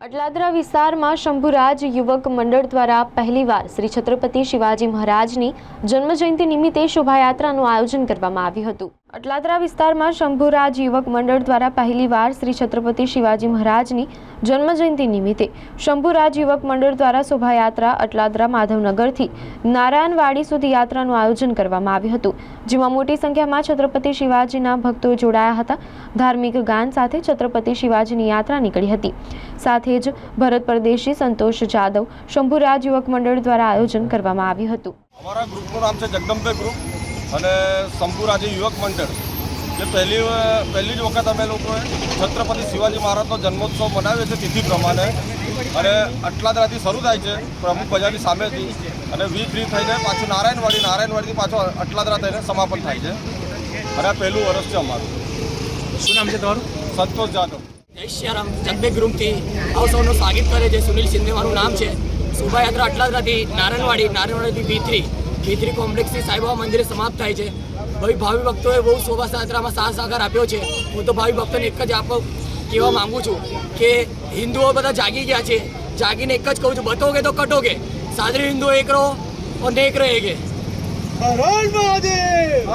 અટલાદરા વિસ્તારમાં શંભુરાજ યુવક મંડળ દ્વારા પહેલીવાર શ્રી છત્રપતિ શિવાજી મહારાજની જન્મજયંતિ નિમિત્તે શોભાયાત્રાનું આયોજન કરવામાં આવ્યું હતું. અટલાદરા વિસ્તારમાં શંભુરાજ યુવક મંડળ દ્વારા પહેલીવાર શ્રી છત્રપતિ શિવાજી મહારાજની જન્મજયંતિ નિમિત્તે શંભુરાજ યુવક મંડળ દ્વારા શોભાયાત્રા અટલાદરા માધવનગરથી નારાયણવાડી સુધી યાત્રાનું આયોજન કરવામાં આવ્યું હતું, જેમાં મોટી સંખ્યામાં છત્રપતિ શિવાજીના ભક્તો જોડાયા હતા. ધાર્મિક ગાન સાથે છત્રપતિ શિવાજીની યાત્રા નીકળી હતી. સાથે જ ભરત પરદેશી સંતોષ જાદવ શંભુરાજ યુવક મંડળ દ્વારા આયોજન કરવામાં આવ્યું હતું. અમારા ગ્રુપનું નામ છે જગદંબે ગ્રુપ. અને શંભુરાજી યુવક મંડળ. જે પહેલી પહેલી જ વખત અમે લોકોએ છત્રપતિ શિવાજી મહારાજનો જન્મોત્સવ મનાવ્યો છે તિથિ પ્રમાણે. અને અટલાદરાથી શરૂ થાય છે પ્રમુખ બજારની સામેથી. અને વી થ્રી થઈને પાછું નારાયણવાડી નારાયણવાડીથી પાછું અટલાદરા થઈને સમાપન થાય છે. અને આ પહેલું વર્ષ છે અમારું. શું નામ છે તમારું? સંતોષ જાદવ. જય શ્રીરામ. જગબે ગ્રુપથી આવ સૌનું સ્વાગત કરે છે સુનિલ શિંદે મારું નામ છે. શોભાયાત્રા અટલાદરાથી નારાયણવાડી નારાયણવાડીથી ભીતરી ભીતરી કોમ્પ્લેક્સથી સાંઈબાબા મંદિરે સમાપ્ત થાય છે ભાઈ ભાવિ ભક્તોએ બહુ શોભાયાત્રામાં સાથ સહકાર આપ્યો છે હું તો ભાવિ ભક્તોને એક જ આપો કહેવા માંગુ છું કે હિન્દુઓ બધા જાગી ગયા છે જાગીને એક જ કહું છું બતોગે તો કટોગે સાદરી હિન્દુ એક રહો और नेक रहेंगे હર મહાદેવ